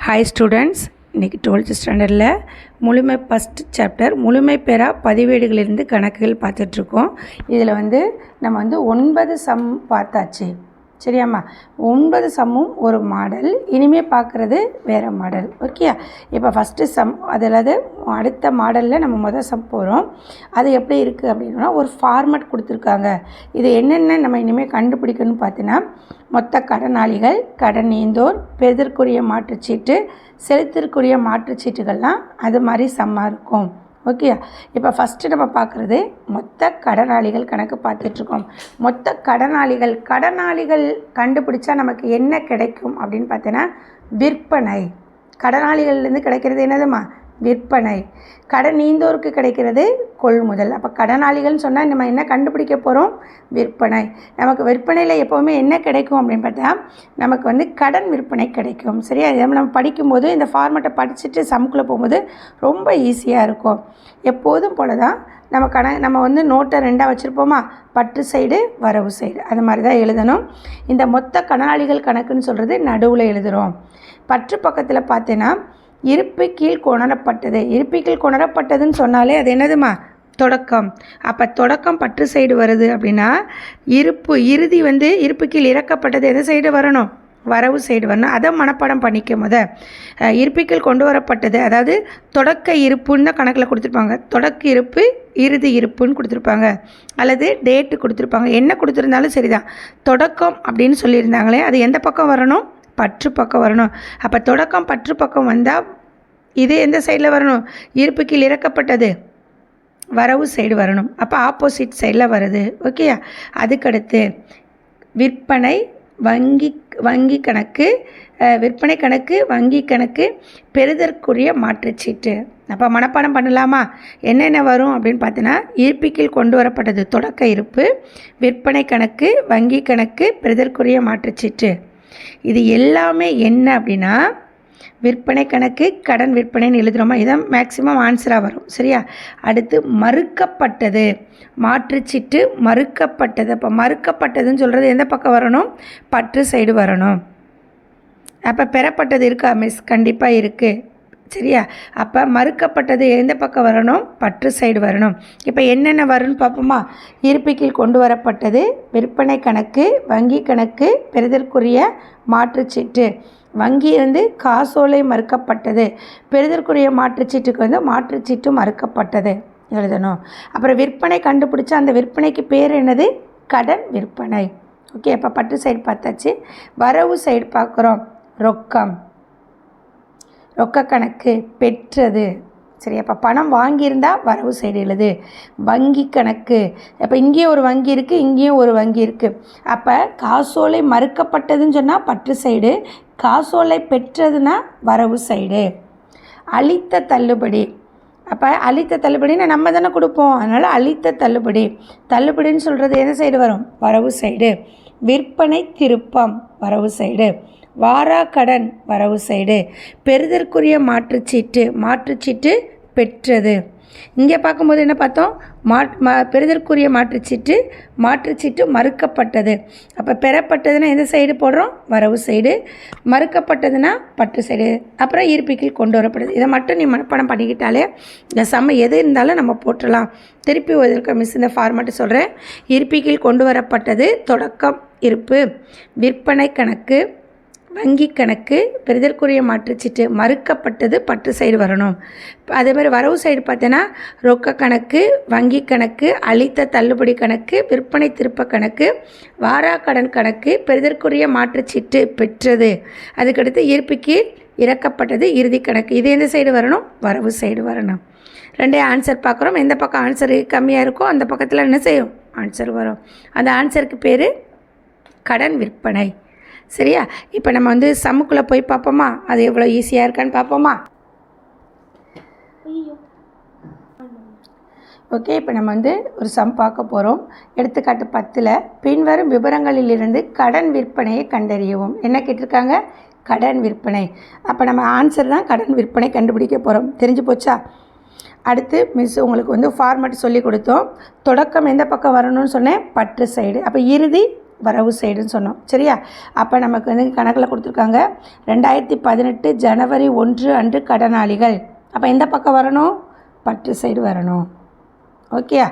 Hi students இன்றைக்கி twelfth ஸ்டாண்டர்டில் முழுமை ஃபஸ்ட் சாப்டர் முழுமை பெறா பதிவேடுகளிலிருந்து கணக்குகள் பார்த்துட்ருக்கோம் இதில் வந்து நம்ம வந்து ஒன்பது சம் பார்த்தாச்சு. சரியாம்மா? ஒன்பது சம்மும் ஒரு மாடல். இனிமேல் பார்க்குறது வேறு மாடல். ஓகேயா இப்போ ஃபஸ்ட்டு சம் அதாவது அடுத்த மாடலில் நம்ம முதல் சம் போகிறோம் அது எப்படி இருக்குது அப்படின்னா ஒரு ஃபார்மட் கொடுத்துருக்காங்க. இது என்னென்ன நம்ம இனிமேல் கண்டுபிடிக்கணும்னு பார்த்தீங்கன்னா மொத்த கடனாளிகள் கடன் நீந்தோர் பெறுதற்குரிய மாற்றுச்சீட்டு செலுத்திற்குரிய மாற்றுச்சீட்டுகள்லாம் அது மாதிரி சம்மாக இருக்கும். ஓகே இப்போ ஃபஸ்ட்டு நம்ம பார்க்குறது மொத்த கடனாளிகள் கணக்கு பார்த்துட்ருக்கோம். மொத்த கடனாளிகள் கடனாளிகள் கண்டுபிடிச்சா நமக்கு என்ன கிடைக்கும் அப்படின்னு பார்த்தீங்கன்னா விற்பனை. கடனாளிகள்லேருந்து கிடைக்கிறது என்னதுமா விற்பனை. கடன் நீந்தோருக்கு கிடைக்கிறது கொள்முதல் அப்போ கடனாளிகள்னு சொன்னால் நம்ம என்ன கண்டுபிடிக்க போகிறோம் விற்பனை. நமக்கு விற்பனையில் எப்போவுமே என்ன கிடைக்கும் அப்படின்னு பார்த்தா நமக்கு வந்து கடன் விற்பனை கிடைக்கும். சரியா? இதை நம்ம படிக்கும்போது இந்த ஃபார்மெட்டை படிச்சுட்டு சமுக்குள்ளே போகும்போது ரொம்ப ஈஸியாக இருக்கும். எப்போதும் போல தான் நம்ம கண நம்ம வந்து நோட்டை ரெண்டாக வச்சுருப்போமா? பற்று சைடு வரவு சைடு. அது மாதிரி தான் எழுதணும். இந்த மொத்த கடனாளிகள் கணக்குன்னு சொல்கிறது நடுவில் எழுதுகிறோம் பற்று பக்கத்தில் பார்த்தீங்கன்னா இருப்பு கீழ் கொணரப்பட்டது. இருப்பு கீழ் கொணரப்பட்டதுன்னு சொன்னாலே அது என்னதுமா? தொடக்கம். அப்போ தொடக்கம் பற்று சைடு வருது அப்படின்னா இருப்பு இறுதி வந்து இருப்பு கீழ் இறக்கப்பட்டது எந்த சைடு வரணும்? வரவு சைடு வரணும். அதை மனப்பாடம் பண்ணிக்க முத. இருப்பிக்கல் கொண்டு வரப்பட்டது அதாவது தொடக்க இருப்புன்னு தான் கணக்கில் கொடுத்துருப்பாங்க. தொடக்க இருப்பு இறுதி இருப்புன்னு கொடுத்துருப்பாங்க. அல்லது டேட்டு கொடுத்துருப்பாங்க. என்ன கொடுத்துருந்தாலும் சரிதான். தொடக்கம் அப்படின்னு சொல்லியிருந்தாங்களே அது எந்த பக்கம் வரணும்? பற்று பக்கம் வரணும். அப்போ தொடக்கம் பற்று பக்கம் வந்தால் இது எந்த சைடில் வரணும்? இருப்பு கீழ் இறக்கப்பட்டது. வரவு சைடு வரணும். அப்போ ஆப்போசிட் சைடில் வருது ஓகேயா அதுக்கடுத்து விற்பனை வங்கி வங்கி கணக்கு விற்பனை கணக்கு வங்கி கணக்கு பெறுதற்குரிய மாற்றுச்சீட்டு. அப்போ மனப்பாடம் பண்ணலாமா? என்னென்ன வரும் அப்படின்னு பார்த்தீங்கன்னா இருப்பிக்கில் கொண்டு வரப்பட்டது தொடக்க இருப்பு விற்பனை கணக்கு வங்கி கணக்கு பெறுதற்குரிய மாற்றுச்சீட்டு. இது எல்லாமே என்ன அப்படின்னா விற்பனை கணக்கு கடன் விற்பனைன்னு எழுதுகிறோமா இதான் மேக்ஸிமம் ஆன்சராக வரும். சரியா? அடுத்து மறுக்கப்பட்டது. மாற்றுச்சிட்டு மறுக்கப்பட்டது. அப்போ மறுக்கப்பட்டதுன்னு சொல்கிறது எந்த பக்கம் வரணும்? பற்று சைடு வரணும். அப்போ பெறப்பட்டது இருக்கா மிஸ் கண்டிப்பாக இருக்குது சரியா? அப்போ மறுக்கப்பட்டது எந்த பக்கம் வரணும்? பற்று சைடு வரணும். இப்போ என்னென்ன வரும்னு பார்ப்போமா? இருப்பிக்கில் கொண்டு வரப்பட்டது விற்பனை கணக்கு வங்கி கணக்கு பெறுதற்குரிய மாற்றுச்சீட்டு. வங்கி வந்து காசோலை மறுக்கப்பட்டது. பெறுதற்குரிய மாற்றுச்சீட்டுக்கு வந்து மாற்றுச்சீட்டு மறுக்கப்பட்டது. எழுதணும். அப்புறம் விற்பனை கண்டுபிடிச்சா அந்த விற்பனைக்கு பேர் என்னது? கடன் விற்பனை. ஓகே அப்போ பட்டு சைடு பார்த்தாச்சு. வரவு சைடு பார்க்குறோம். ரொக்கம். ரொக்க கணக்கு பெற்றது. சரி அப்போ பணம் வாங்கியிருந்தால் வரவு சைடு எழுது. வங்கி கணக்கு. அப்போ இங்கேயும் ஒரு வங்கி இருக்குது இங்கேயும் ஒரு வங்கி இருக்குது அப்போ காசோலை மறுக்கப்பட்டதுன்னு சொன்னால் பற்று சைடு காசோலை பெற்றதுன்னா வரவு சைடு. அளித்த தள்ளுபடி. அப்போ அளித்த தள்ளுபடினா நம்ம தானே கொடுப்போம். அதனால் அளித்த தள்ளுபடி. தள்ளுபடின்னு சொல்கிறது எந்த சைடு வரும்? வரவு சைடு. விற்பனை திருப்பம் வரவு சைடு. வாராக்கடன் வரவு சைடு பெறுதற்குரிய மாற்றுச்சீட்டு மாற்றுச்சீட்டு பெற்றது. இங்கே பார்க்கும்போது என்ன பார்த்தோம்? மாட் மா பெறுதற்குரிய மாற்றுச்சீட்டு மாற்றுச்சீட்டு மறுக்கப்பட்டது. அப்போ பெறப்பட்டதுன்னா எந்த சைடு போடுறோம்? வரவு சைடு. மறுக்கப்பட்டதுன்னா பற்று சைடு. அப்புறம் இருப்பிக்கில் கொண்டு வரப்படுது. இதை மட்டும் நீ மனப்பாடம் பண்ணிக்கிட்டாலே இந்த சம்ம எது இருந்தாலும் நம்ம போட்டுடலாம் திருப்பி ஒருக்க மிஸ் இந்த ஃபார்மேட்டு சொல்கிறேன் இருப்பிக்கில் கொண்டு வரப்பட்டது தொடக்கம் இருப்பு. விற்பனை கணக்கு. வங்கி கணக்கு பெறுதற்குரிய மாற்றுச்சீட்டு மறுக்கப்பட்டது பற்று சைடு வரணும். அதே மாதிரி வரவு சைடு பார்த்தோன்னா ரொக்க கணக்கு வங்கி கணக்கு அளித்த தள்ளுபடி கணக்கு விற்பனை திருப்ப கணக்கு வாரா கடன் கணக்கு பெறுதற்குரிய மாற்றுச்சீட்டு பெற்றது. அதுக்கடுத்து ஈர்ப்புக்கு இறக்கப்பட்டது இறுதி கணக்கு. இது எந்த சைடு வரணும்? வரவு சைடு வரணும். ரெண்டே ஆன்சர் பார்க்குறோம். எந்த பக்கம் ஆன்சர் கம்மியாக இருக்கோ அந்த பக்கத்தில் என்ன செய்யும்? ஆன்சர் வரும். அந்த ஆன்சருக்கு பேர் கடன் விற்பனை. சரியா? இப்போ நம்ம வந்து சம்முக்குள்ளே போய் பார்ப்போமா? அது எவ்வளோ ஈஸியாக இருக்கான்னு பார்ப்போமா? ஓகே இப்போ நம்ம வந்து ஒரு சம் பார்க்க போகிறோம் எடுத்துக்காட்டு பத்தில் பின்வரும் விவரங்களிலிருந்து கடன் விற்பனையை கண்டறியவும். என்ன கேட்டிருக்காங்க? கடன் விற்பனை. அப்போ நம்ம ஆன்சர் தான் கடன் விற்பனை கண்டுபிடிக்க போகிறோம் தெரிஞ்சு போச்சா? அடுத்து மிஸ் உங்களுக்கு வந்து ஃபார்மேட் சொல்லி கொடுத்தோம். தொடக்கம் எந்த பக்கம் வரணும்னு சொன்னேன்? பற்று சைடு அப்போ இறுதி வரவு சைடுன்னு சொன்னோம். சரியா? அப்போ நமக்கு வந்து கணக்கில் கொடுத்துருக்காங்க. ரெண்டாயிரத்தி பதினெட்டு ஜனவரி ஒன்று அன்று கடனாளிகள். அப்போ எந்த பக்கம் வரணும்? பற்று சைடு வரணும். ஓகேயா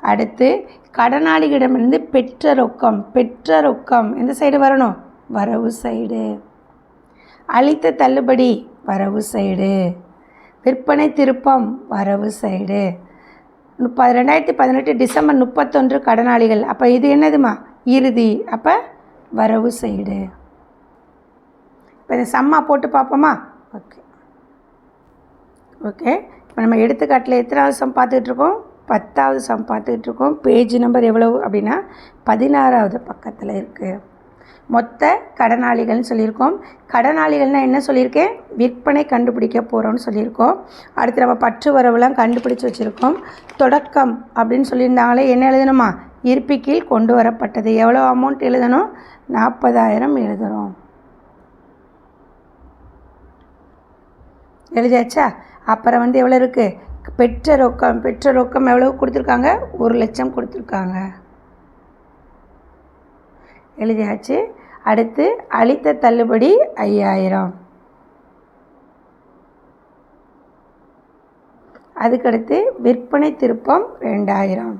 அடுத்து கடனாளிகளிடமிருந்து பெற்ற ரொக்கம் பெற்ற ரொக்கம் எந்த சைடு வரணும்? வரவு சைடு. அளித்த தள்ளுபடி வரவு சைடு. விற்பனை திருப்பம் வரவு சைடு. முப்ப ரெண்டாயிரத்தி பதினெட்டு டிசம்பர் முப்பத்தொன்று கடனாளிகள். அப்போ இது என்னதுமா? இறுதி. அப்போ வரவு சைடு இப்போ இதை சம்மா போட்டு பார்ப்போமா? ஓகே ஓகே இப்போ நம்ம எடுத்துக்காட்டில் எத்தனாவது சம் பார்த்துக்கிட்ருக்கோம் பத்தாவது சம் பார்த்துக்கிட்ருக்கோம் பேஜ் நம்பர் எவ்வளவு அப்படின்னா பதினாறாவது பக்கத்தில் இருக்குது மொத்த கடனாளிகள்னு சொல்லியிருக்கோம். கடனாளிகள்னால் என்ன சொல்லியிருக்கேன்? விற்பனை கண்டுபிடிக்க போகிறோம்னு சொல்லியிருக்கோம். அடுத்து நம்ம பற்று வரவுலாம் கண்டுபிடிச்சி வச்சுருக்கோம். தொடக்கம் அப்படின்னு சொல்லியிருந்தாங்களே என்ன எழுதணுமா? இருப்பிக்கீழ் கொண்டு வரப்பட்டது எவ்வளோ அமௌண்ட் எழுதணும்? நாற்பதாயிரம் எழுதுகிறோம் எழுதியாச்சா? அப்புறம் வந்து எவ்வளோ இருக்குது பெற்ற ரொக்கம் பெற்ற ரொக்கம் எவ்வளோ கொடுத்துருக்காங்க? ஒரு லட்சம் கொடுத்துருக்காங்க. எழுதியாச்சு. அடுத்து அளித்த தள்ளுபடி ஐயாயிரம். அதுக்கடுத்து விற்பனை திருப்பம் ரெண்டாயிரம்.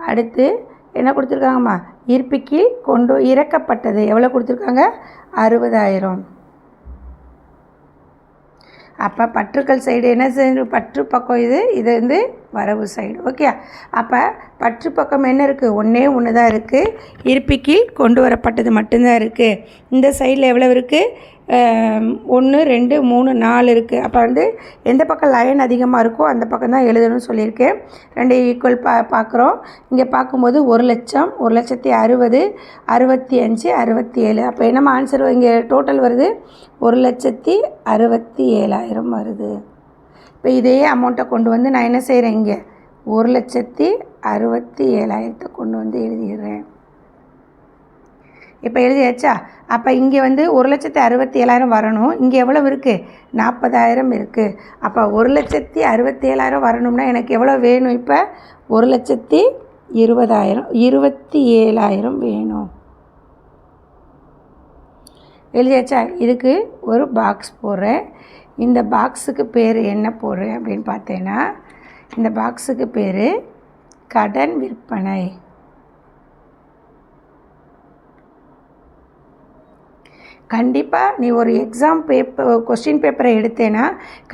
அடுத்து என்ன கொடுத்துருக்காங்கம்மா? இருப்பிக்கு கொண்டு இறக்கப்பட்டது. எவ்வளோ கொடுத்துருக்காங்க? அறுபதாயிரம். அப்போ பற்றுக்கள் சைடு என்ன செய்ய பற்று பக்கம் இது இது வந்து வரவு சைடு ஓகே அப்போ பற்று பக்கம் என்ன இருக்குது ஒன்றே ஒன்று தான் இருக்குது இருப்பிக்கு கொண்டு வரப்பட்டது மட்டும்தான் இருக்குது இந்த சைடில் எவ்வளோ இருக்குது ஒன்று ரெண்டு மூணு நாலு இருக்குது அப்போ வந்து எந்த பக்கம் லைன் அதிகமாக இருக்கோ அந்த பக்கம் தான் எழுதணும்னு சொல்லியிருக்கேன். ரெண்டு ஈக்குவல் பா பார்க்குறோம். இங்கே பார்க்கும்போது ஒரு லட்சம் ஒரு லட்சத்தி அறுபது அறுபத்தி அஞ்சு அறுபத்தி ஏழு அப்போ என்னம்மா ஆன்சர் இங்கே டோட்டல் வருது? ஒரு லட்சத்தி அறுபத்தி ஏழாயிரம் வருது. இப்போ இதே அமௌண்ட்டை கொண்டு வந்து நான் என்ன செய்கிறேன் இங்கே? ஒரு லட்சத்தி அறுபத்தி ஏழாயிரத்தை கொண்டு வந்து எழுதிடுறேன். இப்போ எழுதியாச்சா? அப்போ இங்கே வந்து ஒரு லட்சத்தி அறுபத்தி ஏழாயிரம் வரணும். இங்கே எவ்வளோ இருக்குது நாற்பதாயிரம் இருக்குது அப்போ ஒரு லட்சத்தி அறுபத்தி ஏழாயிரம் வரணும்னா எனக்கு எவ்வளோ வேணும் இப்போ? ஒரு லட்சத்தி இருபதாயிரம் இருபத்தி ஏழாயிரம் வேணும். எழுதியாச்சா? இதுக்கு ஒரு பாக்ஸ் போடுறேன். இந்த பாக்ஸுக்கு பேர் என்ன போடுறேன் அப்படின்னு பார்த்தேன்னா இந்த பாக்ஸுக்கு பேர் கடன் விற்பனை. கண்டிப்பாக நீ ஒரு எக்ஸாம் பேப்பர் கொஸ்டின் பேப்பரை எடுத்தேன்னா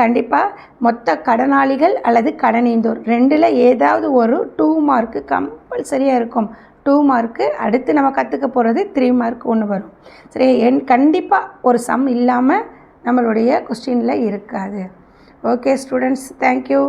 கண்டிப்பாக மொத்த கடனாளிகள் அல்லது கடனீந்தோர் ரெண்டில் ஏதாவது ஒரு டூ மார்க்கு கம்பல்சரியாக இருக்கும். டூ மார்க்கு அடுத்து நம்ம கற்றுக்க போகிறது த்ரீ மார்க் ஒன்று வரும். சரி என் கண்டிப்பாக ஒரு சம் இல்லாமல் நம்மளுடைய கொஸ்டினில் இருக்காது. ஓகே ஸ்டூடெண்ட்ஸ் தேங்க்யூ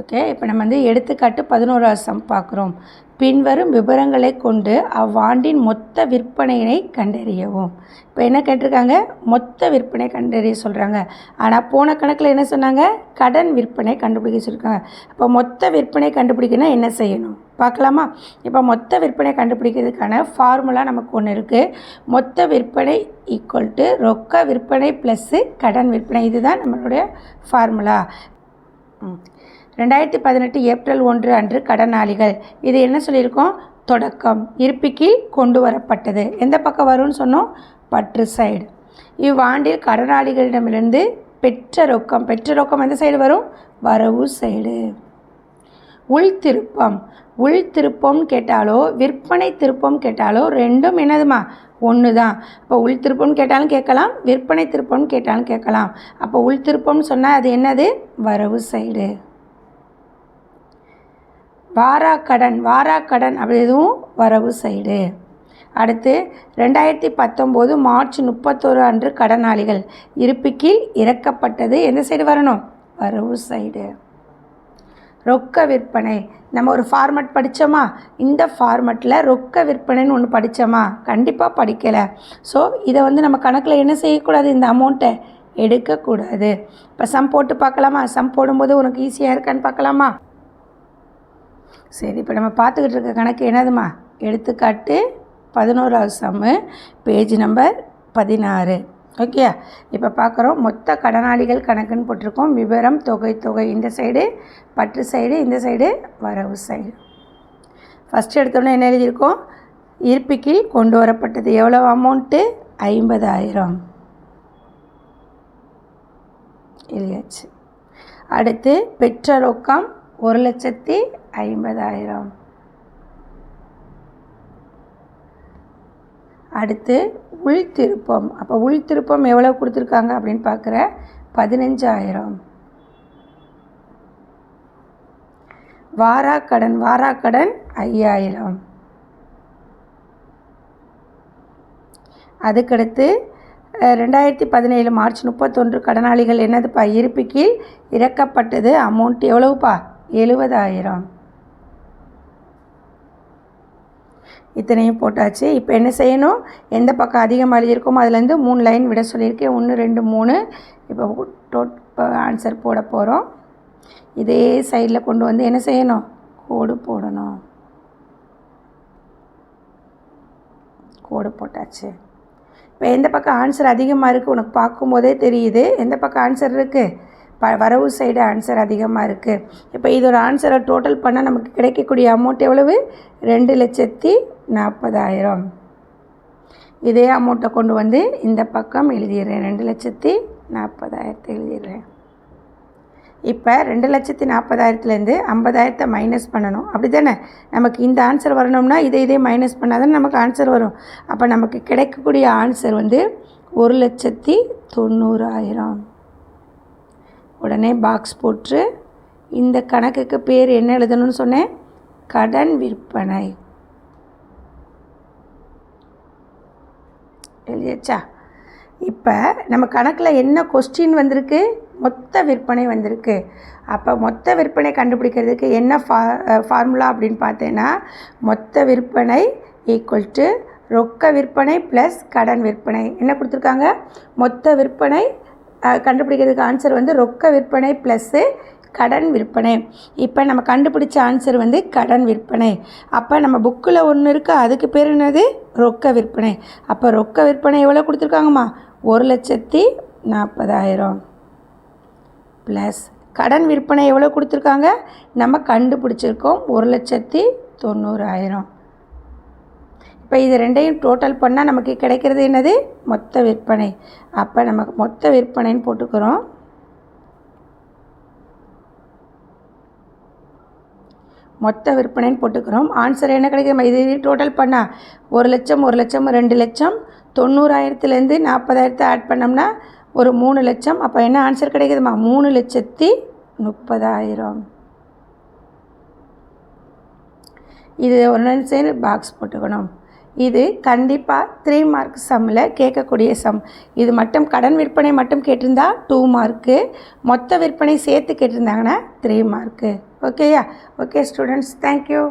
ஓகே இப்போ நம்ம வந்து எடுத்துக்காட்டு பதினோராவது சம் பார்க்குறோம். பின்வரும் விவரங்களை கொண்டு அவ்வாண்டின் மொத்த விற்பனையினை கண்டறியவும். இப்போ என்ன கேட்டிருக்காங்க? மொத்த விற்பனை கண்டறிய சொல்கிறாங்க ஆனால் போன கணக்கில் என்ன சொன்னாங்க? கடன் விற்பனை கண்டுபிடிக்க சொல்லியிருக்காங்க. இப்போ மொத்த விற்பனை கண்டுபிடிக்கணும்னா என்ன செய்யணும்? பார்க்கலாமா? இப்போ மொத்த விற்பனை கண்டுபிடிக்கிறதுக்கான ஃபார்முலா நமக்கு ஒன்று இருக்குது மொத்த விற்பனை ஈக்குவல் டு ரொக்க விற்பனை ப்ளஸ்ஸு கடன் விற்பனை. இதுதான் நம்மளுடைய ஃபார்முலா ம். ரெண்டாயிரத்தி பதினெட்டு ஏப்ரல் ஒன்று அன்று கடனாளிகள். இது என்ன சொல்லியிருக்கோம்? தொடக்கம். இருப்பிக்கு கொண்டு வரப்பட்டது. எந்த பக்கம் வரும்னு சொன்னோம்? பற்று சைடு. இவ்வாண்டில் கடனாளிகளிடமிருந்து பெற்ற ரொக்கம். பெற்ற ரொக்கம் எந்த சைடு வரும்? வரவு சைடு. உள் திருப்பம். உள் திருப்பம் கேட்டாலோ விற்பனை திருப்பம் கேட்டாலோ ரெண்டும் என்னதுமா? ஒன்று தான் இப்போ உள் திருப்பம் கேட்டாலும் கேட்கலாம் விற்பனை திருப்பம் கேட்டாலும் கேட்கலாம். அப்போ உள் திருப்பம்னு சொன்னால் அது என்னது? வரவு சைடு. வாராக்கடன் வாராக்கடன் அப்படி எதுவும் வரவு சைடு அடுத்து ரெண்டாயிரத்தி பத்தொம்போது மார்ச் முப்பத்தொரு அன்று கடனாளிகள் இருப்புக்கீழ் இறக்கப்பட்டது எந்த சைடு வரணும்? வரவு சைடு. ரொக்க விற்பனை. நம்ம ஒரு ஃபார்மட் படித்தோமா இந்த ஃபார்மட்டில் ரொக்க விற்பனைன்னு ஒன்று படித்தோமா கண்டிப்பாக படிக்கலை. ஸோ இதை வந்து நம்ம கணக்கில் என்ன செய்யக்கூடாது? இந்த அமௌண்ட்டை எடுக்கக்கூடாது. இப்போ சம் போட்டு பார்க்கலாமா? சம் போடும்போது உனக்கு ஈஸியாக இருக்கான்னு பார்க்கலாமா? சரி இப்போ நம்ம பார்த்துக்கிட்டு இருக்க கணக்கு என்னதுமா? எடுத்துக்காட்டு பதினோராவது சம்மு பேஜ் நம்பர் பதினாறு. ஓகே இப்போ பார்க்குறோம். மொத்த கடனாளிகள் கணக்குன்னு போட்டிருக்கோம். விவரம் தொகை தொகை இந்த சைடு பற்று சைடு இந்த சைடு வரவு சைடு ஃபஸ்ட்டு எடுத்தோன்னே என்ன எழுதியிருக்கோம்? இருப்பிக்கில் கொண்டு வரப்பட்டது எவ்வளோ அமௌண்ட்டு ஐம்பதாயிரம். எழுதியாச்சு. அடுத்து பெற்ற ரொக்கம் ஒரு லட்சத்தி ஐம்பதாயிரம். அடுத்து உள் திருப்பம். அப்போ உள் திருப்பம் எவ்வளோ கொடுத்துருக்காங்க அப்படின்னு பார்க்குற? பதினஞ்சாயிரம். வாராக்கடன் வாராக்கடன் ஐயாயிரம். அதுக்கடுத்து ரெண்டாயிரத்தி பதினேழு மார்ச் முப்பத்தொன்று கடனாளிகள் என்னதுப்பா? இருப்பிக்கில் இறக்கப்பட்டது. அமௌண்ட் எவ்வளவுப்பா? எழுபதாயிரம். இத்தனையும் போட்டாச்சு. இப்போ என்ன செய்யணும்? எந்த பக்கம் அதிகமாக எழுதியிருக்கோமோ அதுலேருந்து மூணு லைன் விட சொல்லியிருக்கேன். ஒன்று ரெண்டு மூணு. இப்போ டோட் ஆன்சர் போட போகிறோம் இதே சைடில் கொண்டு வந்து என்ன செய்யணும்? கோடு போடணும். கோடு போட்டாச்சு. இப்போ எந்த பக்கம் ஆன்சர் அதிகமாக இருக்குது உனக்கு பார்க்கும்போதே தெரியுது. எந்த பக்கம் ஆன்சர் இருக்குது ப வரவு சைடு ஆன்சர் அதிகமாக இருக்குது இப்போ இதோட ஆன்சரை டோட்டல் பண்ணால் நமக்கு கிடைக்கக்கூடிய அமௌண்ட் எவ்வளவு? ரெண்டு லட்சத்தி நாற்பதாயிரம். இதே அமௌண்ட்டை கொண்டு வந்து இந்த பக்கம் எழுதிடுறேன். ரெண்டு லட்சத்தி நாற்பதாயிரத்தை எழுதிடுறேன். இப்போ ரெண்டு லட்சத்தி நாற்பதாயிரத்துலேருந்து ஐம்பதாயிரத்தை மைனஸ் பண்ணணும். அப்படி தானே நமக்கு இந்த ஆன்சர் வரணும்னா இதை இதே மைனஸ் பண்ணால் தானே நமக்கு ஆன்சர் வரும். அப்போ நமக்கு கிடைக்கக்கூடிய ஆன்சர் வந்து ஒரு லட்சத்தி தொண்ணூறாயிரம். உடனே பாக்ஸ் போட்டு இந்த கணக்குக்கு பேர் என்ன எழுதணும்னு சொன்னேன்? கடன் விற்பனை. எழுதியாச்சா இப்போ நம்ம கணக்கில் என்ன கொஸ்டின் வந்திருக்கு? மொத்த விற்பனை வந்திருக்கு. அப்போ மொத்த விற்பனை கண்டுபிடிக்கிறதுக்கு என்ன ஃபா ஃபார்முலா அப்படின்னு பார்த்தேன்னா மொத்த விற்பனை ஈக்குவல் டு ரொக்க விற்பனை ப்ளஸ் கடன் விற்பனை. என்ன கொடுத்துருக்காங்க? மொத்த விற்பனை கண்டுபிடிக்கிறதுக்கு ஆன்சர் வந்து ரொக்க விற்பனை ப்ளஸ்ஸு கடன் விற்பனை. இப்போ நம்ம கண்டுபிடிச்ச ஆன்சர் வந்து கடன் விற்பனை. அப்போ நம்ம புக்கில் ஒன்று இருக்குது அதுக்கு பேர் என்னது? ரொக்க விற்பனை. அப்போ ரொக்க விற்பனை எவ்வளோ கொடுத்துருக்காங்கம்மா? ஒரு லட்சத்தி நாற்பதாயிரம். ப்ளஸ் கடன் விற்பனை எவ்வளோ கொடுத்துருக்காங்க? நம்ம கண்டுபிடிச்சிருக்கோம் ஒரு லட்சத்தி தொண்ணூறாயிரம். இப்போ இது ரெண்டையும் டோட்டல் பண்ணால் நமக்கு கிடைக்கிறது என்னது? மொத்த விற்பனை. அப்போ நமக்கு மொத்த விற்பனைன்னு போட்டுக்கிறோம். மொத்த விற்பனைன்னு போட்டுக்கிறோம். ஆன்சர் என்ன கிடைக்குது இது டோட்டல் பண்ணால் ஒரு லட்சம் ஒரு லட்சம் ரெண்டு லட்சம். தொண்ணூறாயிரத்துலேருந்து நாற்பதாயிரத்தை ஆட் பண்ணோம்னா ஒரு மூணு லட்சம். அப்போ என்ன ஆன்சர் கிடைக்குதுமா மூணு லட்சத்தி முப்பதாயிரம். இது ஒன்று சேர்ந்து பாக்ஸ் போட்டுக்கணும். இது கண்டிப்பாக த்ரீ மார்க் சம்மில் கேட்கக்கூடிய சம் இது மட்டும் கடன் விற்பனை மட்டும் கேட்டிருந்தா டூ மார்க்கு மொத்த விற்பனை சேர்த்து கேட்டிருந்தாங்கன்னா த்ரீ மார்க்கு ஓகேயா ஓகே ஸ்டூடெண்ட்ஸ் தேங்க்யூ